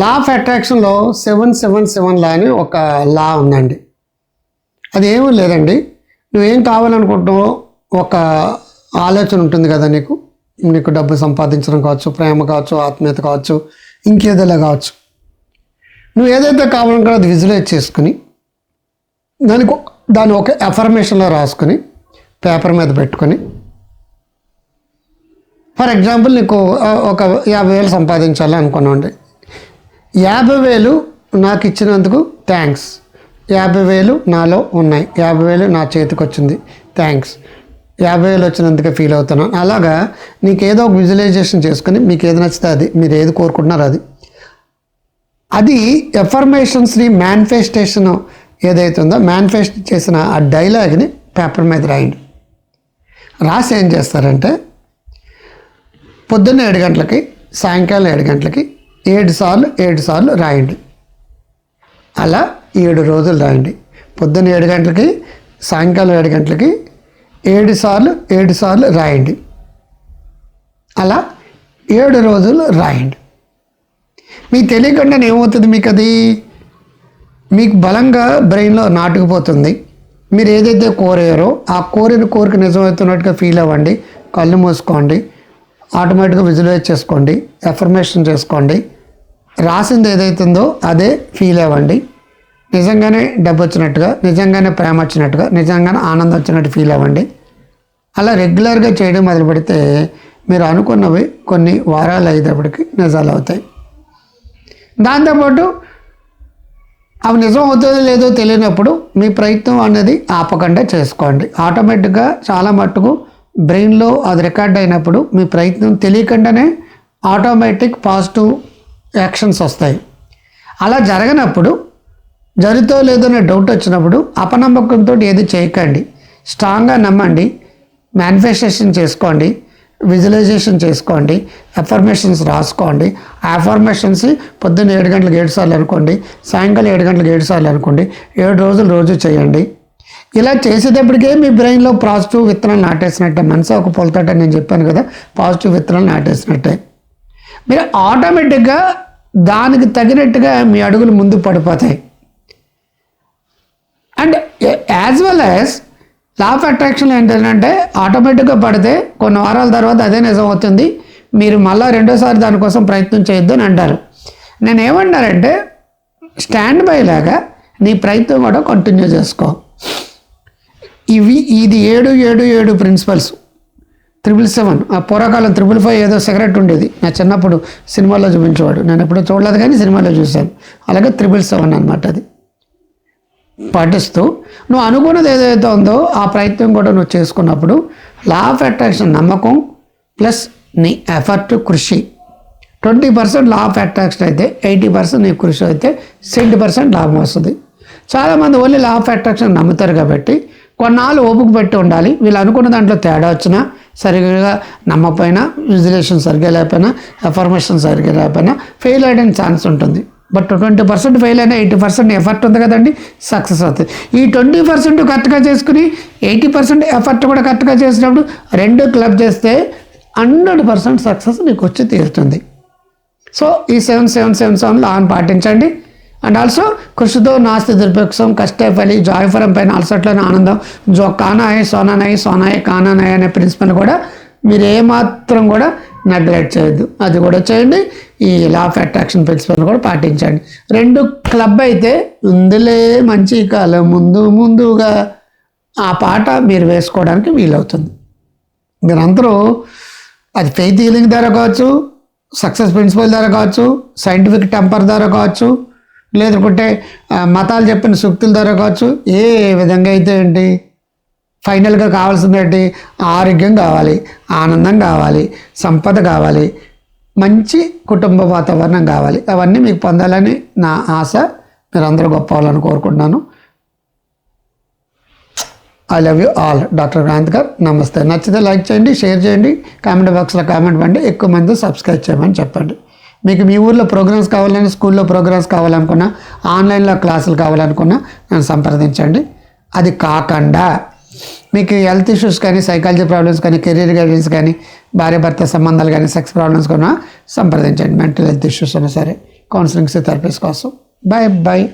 లా of అట్రాక్షన్లో seven seven seven law అని ఒక లా ఉందండి. అది ఏమీ లేదండి. నువ్వేం కావాలనుకుంటున్నావో ఒక ఆలోచన ఉంటుంది కదా నీకు? నీకు డబ్బు సంపాదించడం కావచ్చు ప్రేమ కావచ్చు ఆత్మీయత కావచ్చు ఇంకేదైనా కావచ్చు. నువ్వు ఏదైతే కావాలనుకో అది విజువలైజ్ చేసుకుని దానికి దాన్ని ఒక ఎఫర్మేషన్లో రాసుకుని పేపర్ మీద పెట్టుకొని ఫర్ ఎగ్జాంపుల్ నీకు ఒక యాభై వేలు సంపాదించాలి అనుకున్నాండి యాభై వేలు నాకు ఇచ్చినందుకు థ్యాంక్స్. యాభై వేలు నాలో ఉన్నాయి. యాభై వేలు నా చేతికి వచ్చింది థ్యాంక్స్. యాభై వేలు వచ్చినందుకే ఫీల్ అవుతున్నాను అలాగా నీకు ఏదో ఒక విజువలైజేషన్ చేసుకుని మీకు ఏది నచ్చితే అది మీరు ఏది కోరుకుంటున్నారో అది. అది ఎఫర్మేషన్స్ని మేనిఫెస్టేషన్ ఏదైతుందో ఉందో మేనిఫెస్ట్ చేసిన ఆ డైలాగ్ని పేపర్ మీద రాయండి. రాసి ఏం చేస్తారంటే పొద్దున్న ఏడు గంటలకి సాయంకాలం ఏడు గంటలకి ఏడు సార్లు ఏడు సార్లు రాయండి. అలా ఏడు రోజులు రాయండి. పొద్దున్న ఏడు గంటలకి సాయంకాలం ఏడు గంటలకి ఏడు సార్లు ఏడు సార్లు రాయండి. అలా ఏడు రోజులు రాయండి. మీకు తెలియకుండా ఏమవుతుంది మీకు అది? మీకు బలంగా బ్రెయిన్లో నాటుకుపోతుంది. మీరు ఏదైతే కోరారో ఆ కోరిన కోరిక నిజమవుతున్నట్టుగా ఫీల్ అవ్వండి. కళ్ళు మూసుకోండి. ఆటోమేటిక్గా విజువలైజ్ చేసుకోండి ఎఫర్మేషన్ చేసుకోండి. రాసింది ఏదైతుందో అదే ఫీల్ అవ్వండి. నిజంగానే డబ్బు వచ్చినట్టుగా నిజంగానే ప్రేమ వచ్చినట్టుగా నిజంగానే ఆనందం వచ్చినట్టు ఫీల్ అవ్వండి. అలా రెగ్యులర్గా చేయడం మొదలు పెడితే మీరు అనుకున్నవి కొన్ని వారాలు అయ్యేటప్పటికి నిజాలు అవుతాయి. దాంతోపాటు అవి నిజం అవుతుందో లేదో తెలియనప్పుడు మీ ప్రయత్నం అనేది ఆపకుండా చేసుకోండి. ఆటోమేటిక్గా చాలా మట్టుకు బ్రెయిన్లో అది రికార్డ్ అయినప్పుడు మీ ప్రయత్నం తెలియకుండానే ఆటోమేటిక్ పాజిటివ్ యాక్షన్స్ వస్తాయి. అలా జరగనప్పుడు జరుగుతో లేదో అనే డౌట్ వచ్చినప్పుడు అపనమ్మకంతో ఏది చేయకండి. స్ట్రాంగ్గా నమ్మండి. మేనిఫెస్టేషన్ చేసుకోండి. విజువలైజేషన్ చేసుకోండి. అఫర్మేషన్స్ రాసుకోండి. ఆ అఫర్మేషన్స్ పొద్దున్న ఏడు గంటలకు ఏడు సార్లు అనుకోండి. సాయంకాలం ఏడు గంటలకు ఏడు సార్లు అనుకోండి. ఏడు రోజులు రోజు చేయండి. ఇలా చేసేటప్పటికే మీ బ్రెయిన్లో పాజిటివ్ విత్తనాలు నాటేసినట్టే. మనసు ఒక పొలతోట నేను చెప్పాను కదా పాజిటివ్ విత్తనాలు నాటేసినట్టే. మీరు ఆటోమేటిక్గా దానికి తగినట్టుగా మీ అడుగులు ముందు పడిపోతాయి. And as well as law of attraction ఏంటంటే ఆటోమేటిక్గా పడితే కొన్ని వారాల తర్వాత అదే నిజం అవుతుంది. మీరు మళ్ళీ రెండోసారి దానికోసం ప్రయత్నం చేయొద్దు అని అంటారు. నేను స్టాండ్ బై లాగా నీ ప్రయత్నం కూడా కంటిన్యూ చేసుకో. ఇవి ఇది ఏడు ఏడు ఏడు ప్రిన్సిపల్స్ త్రిబుల్ సెవెన్ ఆ పూర్వకాలం త్రిబుల్ ఫైవ్ ఏదో సిగరెట్ ఉండేది. నా చిన్నప్పుడు సినిమాల్లో చూపించేవాడు. నేను ఎప్పుడూ చూడలేదు కానీ సినిమాలో చూశాను. అలాగే త్రిబుల్ సెవెన్ అనమాట అది. పాటిస్తూ నువ్వు అనుకున్నది ఏదైతే ఉందో ఆ ప్రయత్నం కూడా నువ్వు చేసుకున్నప్పుడు లా ఆఫ్ అట్రాక్షన్ నమ్మకం ప్లస్ నీ ఎఫర్ట్ కృషి. Twenty percent law of attraction అయితే ఎయిటీ పర్సెంట్ నీ కృషి అయితే సెవెంటీ పర్సెంట్ లాభం వస్తుంది. చాలామంది ఓన్లీ లా ఆఫ్ అట్రాక్షన్ నమ్ముతారు కాబట్టి కొన్నాళ్ళు ఓపిక పెట్టి ఉండాలి. వీళ్ళు అనుకున్న దాంట్లో తేడా వచ్చినా సరిగ్గా నమ్మకపోయినా విజిలేషన్ సరిగ్గా లేకపోయినా ఎఫర్మేషన్ సరిగ్గా లేకపోయినా ఫెయిల్ అయ్యడానికి ఛాన్స్ ఉంటుంది. బట్ ట్వంటీ పర్సెంట్ ఫెయిల్ అయినా ఎయిటీ పర్సెంట్ ఎఫర్ట్ ఉంది కదండి సక్సెస్ అవుతుంది. ఈ ట్వంటీ పర్సెంట్ కరెక్ట్గా చేసుకుని ఎయిటీ పర్సెంట్ ఎఫర్ట్ కూడా కరెక్ట్గా చేసినప్పుడు రెండు క్లబ్ చేస్తే హండ్రెడ్ పర్సెంట్ సక్సెస్ నీకు వచ్చి తీరుతుంది. సో ఈ సెవెన్ సెవెన్ సెవెన్ సెవెన్లో ఆన్ పాటించండి. అండ్ ఆల్సో కృషితో నాస్తి దుర్భిక్షం కష్టే ఫలి జాయఫరం పైన అలసట్లోనే ఆనందం. జో కానాయ్ సోనానాయ్ సోనాయ్ కానానాయ్ అనే ప్రిన్సిపల్ కూడా మీరు ఏమాత్రం కూడా నెగ్లెక్ట్ చేయొద్దు. అది కూడా చేయండి. ఈ లా ఆఫ్ అట్రాక్షన్ ప్రిన్సిపల్ కూడా పాటించండి. రెండు క్లబ్ అయితే ఉందిలే మంచి కాలం. ముందు ముందుగా ఆ పాట మీరు వేసుకోవడానికి వీలవుతుంది. మీరందరూ అది ఫెయిత్ హీలింగ్ ద్వారా కావచ్చు సక్సెస్ ప్రిన్సిపల్ ద్వారా కావచ్చు సైంటిఫిక్ టెంపర్ ద్వారా కావచ్చు లేదుకుంటే మతాలు చెప్పిన సూక్తుల ద్వారా కావచ్చు ఏ విధంగా అయితే ఏంటి ఫైనల్గా కావాల్సింది ఏంటి ఆరోగ్యం కావాలి ఆనందం కావాలి సంపద కావాలి మంచి కుటుంబ వాతావరణం కావాలి. అవన్నీ మీకు పొందాలని నా ఆశ. మీరు అందరూ గొప్ప అవ్వాలని కోరుకుంటున్నాను. I love you all doctor Kranth గారు నమస్తే. నచ్చితే లైక్ చేయండి షేర్ చేయండి కామెంట్ బాక్స్లో కామెంట్ పండి. ఎక్కువ మంది సబ్స్క్రైబ్ చేయమని చెప్పండి. మీకు మీ ఊర్లో ప్రోగ్రామ్స్ కావాలని స్కూల్లో ప్రోగ్రామ్స్ కావాలనుకున్నా ఆన్లైన్లో క్లాసులు కావాలనుకున్నా నన్ను సంప్రదించండి. అది కాకుండా మీకు హెల్త్ ఇష్యూస్ కానీ సైకాలజీ ప్రాబ్లమ్స్ కానీ కెరీర్ గైడెన్స్ కానీ భార్య భర్త సంబంధాలు కానీ సెక్స్ ప్రాబ్లమ్స్ కూడా సంప్రదించండి. మెంటల్ హెల్త్ ఇష్యూస్ అయినా సరే కౌన్సిలింగ్ థెరపీస్ కోసం. Bye bye